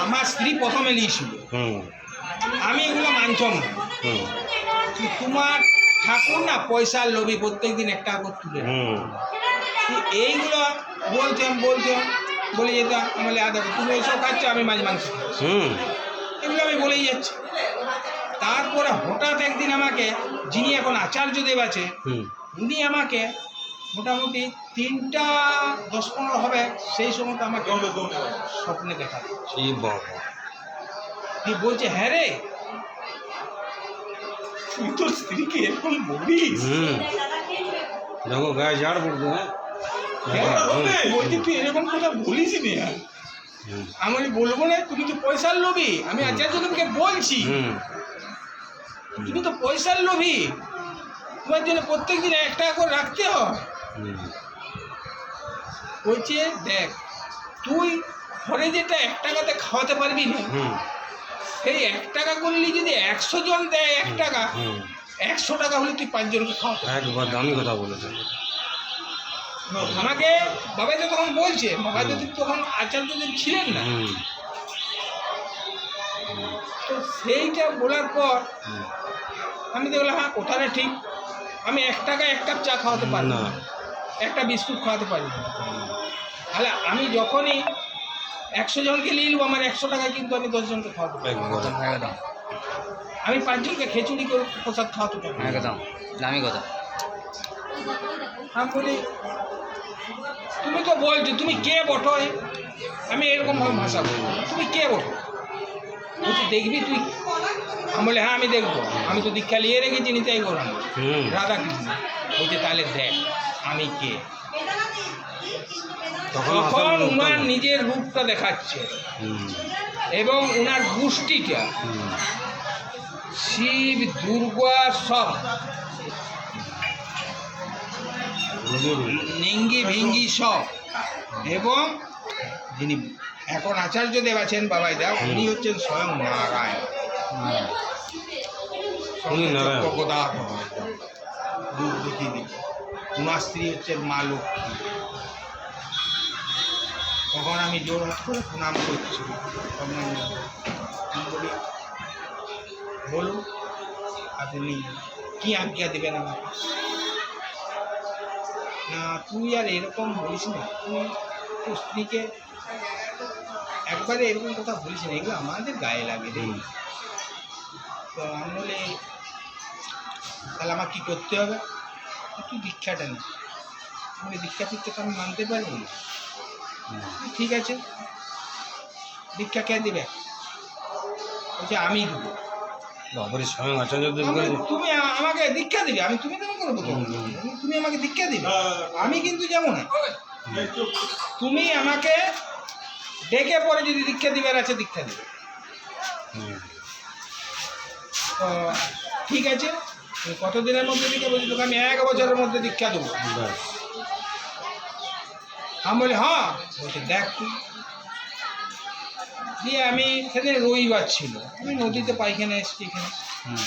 আমার স্ত্রী প্রথমে নিয়েছিল হুম। আমি এগুলো মানছম না। হুম। তোমার ঠাকুর না পয়সার লোভী প্রত্যেক দিন একটা করে তুলে হুম। এইগুলো বলতাম বলতাম বলে যেতাম আমি বলে আদা তুমি এইসব খাচ্ছ আমি মাছ মাংস এগুলো আমি বলেই যাচ্ছি। তারপরে হঠাৎ একদিন আমাকে যিনি এখন আচার্যদেব আছে উনি আমাকে মোটামুটি তিনটা দশ পনেরো হবে সেই সময় তো আমাকে স্বপ্নে দেখা। কি বলছে হ্যাঁ রে? তুই তোর স্ত্রীকে এরকম বলিস। হুম। দেখো গায়ে ঝাড় পড়তো হ্যাঁ? হ্যাঁ, বলছি তুই এরকম কথা বলিস নি আমি বলি, বলব না তুমি তো পয়সার লোভী। আমি আচার্যদেবকে বলছি। হুম। তুমি তো পয়সার লোভী। তোমার জন্য প্রত্যেক দিন এক টাকা করে রাখতে হয়। বলছে দেখ তুই ঘরে যেটা এক টাকাতে খাওয়াতে পারবি না সেই এক টাকা করলে যদি একশো জন দেয় এক টাকা একশো টাকা হলে তুই পাঁচজনকে খাওয়াতে একবার দামি কথা বলেছেন আমাকে বাবাই তো তখন বলছে বাবাই তো তখন আচার্যদেব ছিলেন না। তো সেইটা বলার পর আমি দেখলাম হ্যাঁ কথাটা ঠিক আমি এক টাকা এক কাপ চা খাওয়াতে পারি না। না। একটা বিস্কুট খাওয়াতে পারি। তাহলে আমি যখনই একশো জনকে নিয়ে নেব আমার একশো টাকায় কিন্তু আমি দশজনকে খাওয়াতে পারি একদম আমি পাঁচজনকে খিচুড়ি করে প্রসাদ খাওয়াতে পারি একদম। দামি কথা। আমি বলি তুমি তো বলছো তুমি কে বটো এ? আমি এরকম ভাবে ভাষা বলব তুমি কে বটো? বলছি দেখবি তুই? আমি বলে হ্যাঁ আমি দেখব। আমি তো দীক্ষা নিয়ে রেখেছি নিতাই গৌরাম হুম। রাধা কৃষ্ণ বলছে তাহলে দেখ। আমি কে? তখন উনার নিজের রূপটা দেখাচ্ছে। এবং উনার গোষ্ঠীটা। শিব দুর্গা সব। নিঙ্গি ভিঙ্গি সব। এবং যিনি এখন আচার্য দেব আছেন বাবাই দেব উনি হচ্ছেন স্বয়ং নারায়ণ। উনি নারায়ণ। উনার স্ত্রী হচ্ছে মা লক্ষ্মী। তখন আমি জোর হাত করে প্রণাম করছি। আমি বলি, বলুন, আপনি কি আজ্ঞা দেবেন আমাকে না, তুই আর এরকম বলিস না। তুই তোর স্ত্রীকে একবারে এরকম কথা বলিস না। এগুলো আমাদের গায়ে লাগে রে। তো আমি বলি, তাহলে আমার কী করতে হবে? তুই দীক্ষাটা নেই আমি দীক্ষা ফিক্ষা তো আমি মানতে পারব না। ঠিক আছে? দীক্ষা কে দেবে? বলছে আমি দেবো। বাবারে স্বয়ং আচার্য দেব তুমি আমাকে দীক্ষা দিবে। আমি তুমি কেন করব। তুমি আমাকে দীক্ষা দিবে। আমি কিন্তু যাব না। তুমি আমাকে ডেকে পরে যদি দীক্ষা দিবার আছে দীক্ষা দিবে। ঠিক আছে? কতদিনের মধ্যে দীক্ষা বলছি তোকে? আমি এক বছরের মধ্যে দীক্ষা দেবো। আমি বলি হ্যাঁ। বলছে দেখ তুই। দিয়ে আমি সেদিন রবিবার ছিল। আমি নদীতে পায়খানা এসেছি এখানে। হুম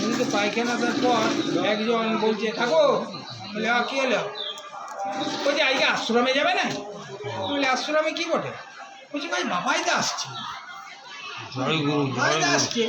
নদীতে পায়খানা আসার পর একজন বলছে ঠাকুর বলে হ্যাঁ কী হলো? বলছে আজকে আশ্রমে যাবে না? বলি আশ্রমে কী বটে? বলছি ভাই বাবাই তো আসছে। জয় গুরু। আসছে।